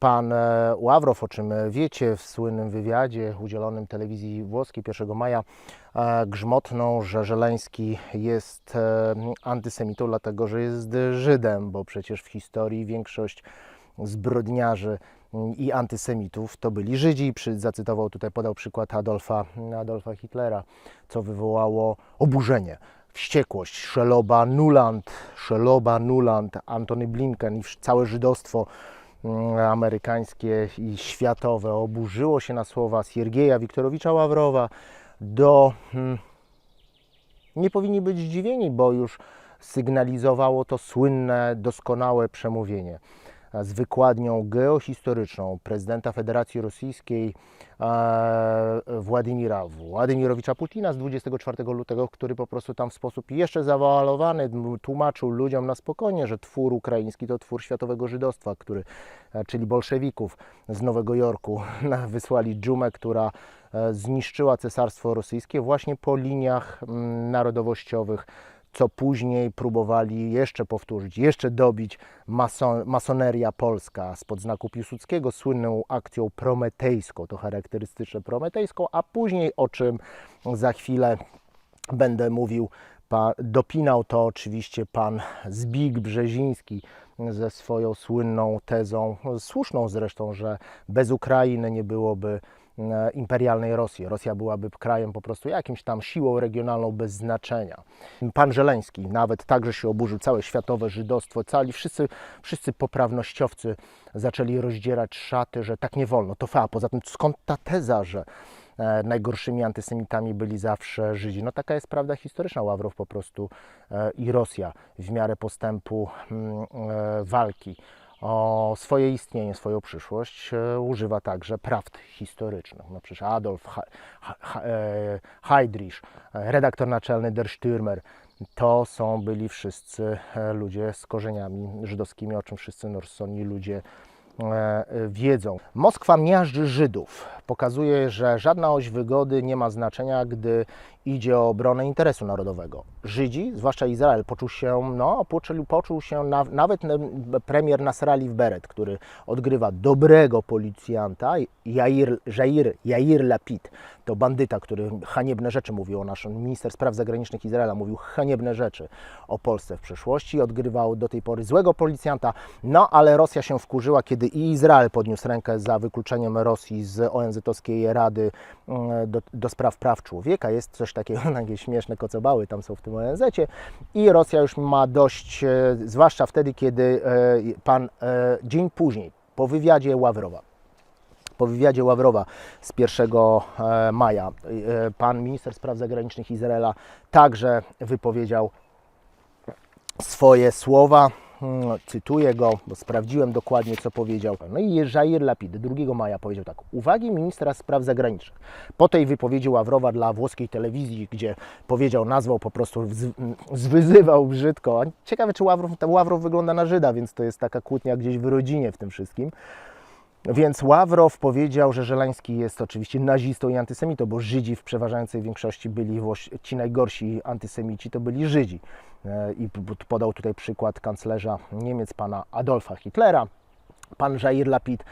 Pan e, Ławrow, o czym wiecie, w słynnym wywiadzie udzielonym telewizji włoskiej 1 maja e, grzmotnął, że Żeleński jest e, antysemitą, dlatego że jest Żydem, bo przecież w historii większość zbrodniarzy mm, i antysemitów to byli Żydzi. Zacytował tutaj, podał przykład Adolfa, Adolfa Hitlera, co wywołało oburzenie, wściekłość. Szeloba Nuland, Szeloba Nuland, Antony Blinken i całe żydostwo mm, amerykańskie i światowe. Oburzyło się na słowa Siergieja Wiktorowicza Ławrowa. Do hmm, nie powinni być zdziwieni, bo już sygnalizowało to słynne, doskonałe przemówienie z wykładnią geohistoryczną prezydenta Federacji Rosyjskiej Władimira Władimirowicza Putina z 24 lutego, który po prostu tam w sposób jeszcze zawalowany tłumaczył ludziom na spokojnie, że twór ukraiński to twór światowego żydostwa, który, czyli bolszewików z Nowego Jorku wysłali dżumę, która e, zniszczyła cesarstwo rosyjskie właśnie po liniach narodowościowych co później próbowali jeszcze powtórzyć, jeszcze dobić mason, masoneria polska spod znaku Piłsudskiego, słynną akcją prometejską, to charakterystyczne prometejską, a później, o czym za chwilę będę mówił, dopinał to oczywiście pan Zbig Brzeziński ze swoją słynną tezą, słuszną zresztą, że bez Ukrainy nie byłoby imperialnej Rosji. Rosja byłaby krajem po prostu jakimś tam siłą regionalną bez znaczenia. Pan Żeleński nawet także się oburzył, całe światowe żydostwo, cali, wszyscy, wszyscy poprawnościowcy zaczęli rozdzierać szaty, że tak nie wolno. To fa, poza tym skąd ta teza, że e, najgorszymi antysemitami byli zawsze Żydzi. No taka jest prawda historyczna. Ławrow po prostu e, i Rosja w miarę postępu mm, e, walki o swoje istnienie, swoją przyszłość e, używa także prawd historycznych. No przecież Adolf e, Heydrich, redaktor naczelny Der Stürmer, to są byli wszyscy e, ludzie z korzeniami żydowskimi, o czym wszyscy norsoni ludzie wiedzą. Moskwa miażdży Żydów. Pokazuje, że żadna oś wygody nie ma znaczenia, gdy idzie o obronę interesu narodowego. Żydzi, zwłaszcza Izrael, poczuł się, no, poczuł, poczuł się na, nawet premier Nasrali w Beret, który odgrywa dobrego policjanta, Jair, Jair, Jair Lapid, to bandyta, który haniebne rzeczy mówił o naszym, minister spraw zagranicznych Izraela mówił haniebne rzeczy o Polsce w przeszłości, odgrywał do tej pory złego policjanta, no ale Rosja się wkurzyła, kiedy i Izrael podniósł rękę za wykluczeniem Rosji z ONZ-owskiej Rady mm, do, do spraw praw człowieka. Jest coś takiego, takie śmieszne kocobały tam są w tym ONZ-cie i Rosja już ma dość, e, zwłaszcza wtedy, kiedy e, pan e, dzień później, po wywiadzie Ławrowa, po wywiadzie Ławrowa z 1 e, maja pan minister spraw zagranicznych Izraela także wypowiedział swoje słowa. Mm, Cytuję go, bo sprawdziłem dokładnie, co powiedział. No i Jair Lapid 2 maja powiedział tak. Uwagi ministra spraw zagranicznych. Po tej wypowiedzi Ławrowa dla włoskiej telewizji, gdzie powiedział, nazwał po prostu, zwyzywał brzydko. Ciekawe, czy Ławrow, Ławrow wygląda na Żyda, więc to jest taka kłótnia gdzieś w rodzinie w tym wszystkim. Więc Ławrow powiedział, że Żeleński jest oczywiście nazistą i antysemitą, bo Żydzi w przeważającej większości byli ci najgorsi antysemici, to byli Żydzi. E, I podał tutaj przykład kanclerza Niemiec, pana Adolfa Hitlera. Pan Jair Lapid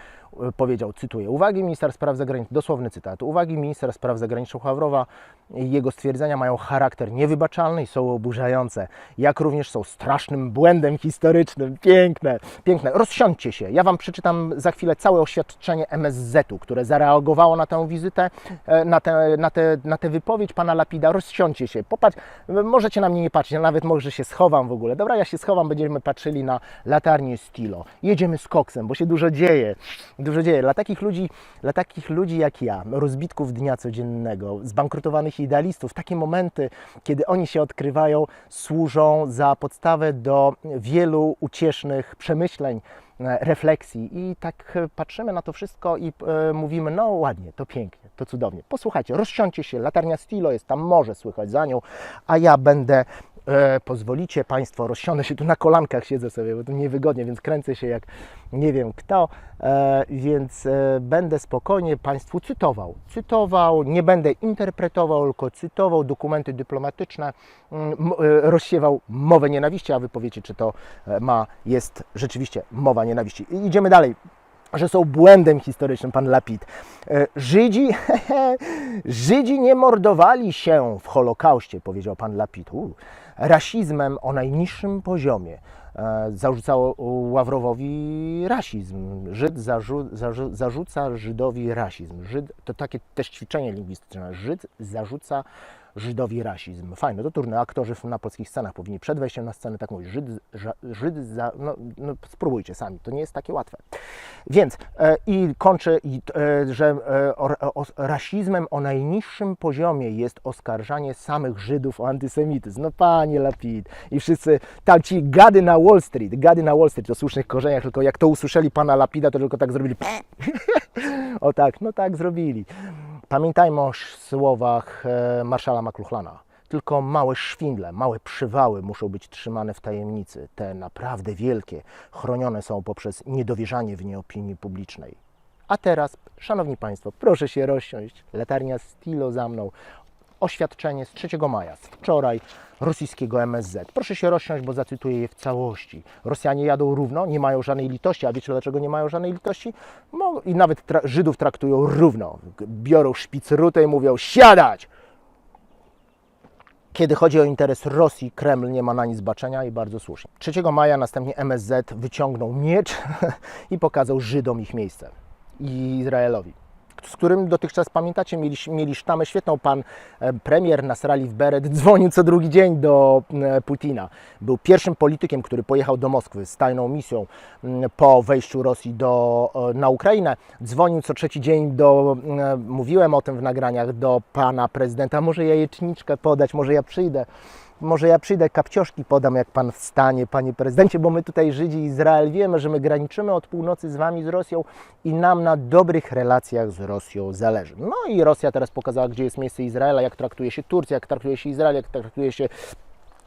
powiedział, cytuję, uwagi minister spraw zagranicznych, dosłowny cytat, uwagi ministra spraw zagranicznych Ławrowa i jego stwierdzenia mają charakter niewybaczalny i są oburzające, jak również są strasznym błędem historycznym. Piękne, piękne. Rozsiądźcie się. Ja Wam przeczytam za chwilę całe oświadczenie MSZ-u, które zareagowało na tę wizytę, e, na tę, na tę, na tę wypowiedź pana Lapida. Rozsiądźcie się. Popatrz, możecie na mnie nie patrzeć, nawet może się schowam w ogóle. Dobra, ja się schowam, będziemy patrzyli na latarnię Stilo. Jedziemy z koksem, bo się dużo dzieje. Dużo dzieje. Dla takich ludzi, dla takich ludzi jak ja, rozbitków dnia codziennego, zbankrutowanych idealistów, takie momenty, kiedy oni się odkrywają, służą za podstawę do wielu uciesznych przemyśleń, e, refleksji. I tak e, patrzymy na to wszystko i e, mówimy, no ładnie, to pięknie, to cudownie. Posłuchajcie, rozsiądźcie się, latarnia Stilo jest tam, może słychać za nią, a ja będę e, pozwolicie Państwo, rozsiądę się tu na kolankach, siedzę sobie, bo to niewygodnie, więc kręcę się jak nie wiem kto, e, więc e, będę spokojnie Państwu cytował. Cytował, nie będę interpretował, tylko cytował dokumenty dyplomatyczne, mm, m- e, rozsiewał mowę nienawiści, a Wy powiecie, czy to e, ma, jest rzeczywiście mowa nienawiści. I idziemy dalej. Że są błędem historycznym, pan Lapid. E, Żydzi, Żydzi nie mordowali się w Holokauście, powiedział pan Lapid. U, rasizmem o najniższym poziomie. E, Zarzucało Ławrowowi rasizm. Żyd zarzu, zarzu, zarzuca Żydowi rasizm. Żyd, to takie też ćwiczenie lingwistyczne. Żyd zarzuca Żydowi rasizm. Fajne, to turne aktorzy na polskich scenach powinni przed wejściem na scenę tak mówić. Żyd, ża, Żyd za, no, no, spróbujcie sami, to nie jest takie łatwe. Więc e, i kończę, i, e, że e, o, o, rasizmem o najniższym poziomie jest oskarżanie samych Żydów o antysemityzm. No panie Lapid i wszyscy, tam ci gady na Wall Street, gady na Wall Street o słusznych korzeniach, tylko jak to usłyszeli pana Lapida, to tylko tak zrobili. o tak, no tak zrobili. Pamiętajmy o słowach e, marszala McLuhana. Tylko małe szwindle, małe przywały muszą być trzymane w tajemnicy. Te naprawdę wielkie chronione są poprzez niedowierzanie w nie opinii publicznej. A teraz, Szanowni Państwo, proszę się rozsiąść. Latarnia Stilo za mną. Oświadczenie z 3 maja, z wczoraj rosyjskiego MSZ. Proszę się rozsiąść, bo zacytuję je w całości. Rosjanie jadą równo, nie mają żadnej litości. A wiecie dlaczego nie mają żadnej litości? Mo- I nawet tra- Żydów traktują równo. Biorą szpicrutę i mówią siadać! Kiedy chodzi o interes Rosji, Kreml nie ma na nic baczenia i bardzo słusznie. 3 maja następnie MSZ wyciągnął miecz i pokazał Żydom ich miejsce i Izraelowi. Z którym dotychczas pamiętacie, mieli, mieli sztamę świetną. Pan e, premier Nasralli w Beret dzwonił co drugi dzień do e, Putina. Był pierwszym politykiem, który pojechał do Moskwy z tajną misją po wejściu Rosji do, na Ukrainę. Dzwonił co trzeci dzień do, e, mówiłem o tym w nagraniach, do pana prezydenta. Może jajeczniczkę podać, może ja przyjdę. Może ja przyjdę, kapcioszki podam, jak pan wstanie, panie prezydencie, bo my tutaj Żydzi Izrael wiemy, że my graniczymy od północy z wami, z Rosją i nam na dobrych relacjach z Rosją zależy. No i Rosja teraz pokazała, gdzie jest miejsce Izraela, jak traktuje się Turcja, jak traktuje się Izrael, jak traktuje się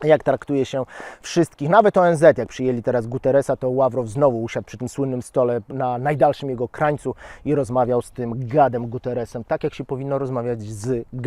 jak traktuje się wszystkich. Nawet ONZ, jak przyjęli teraz Guterresa, to Ławrow znowu usiadł przy tym słynnym stole na najdalszym jego krańcu i rozmawiał z tym gadem Guterresem, tak jak się powinno rozmawiać z gadem.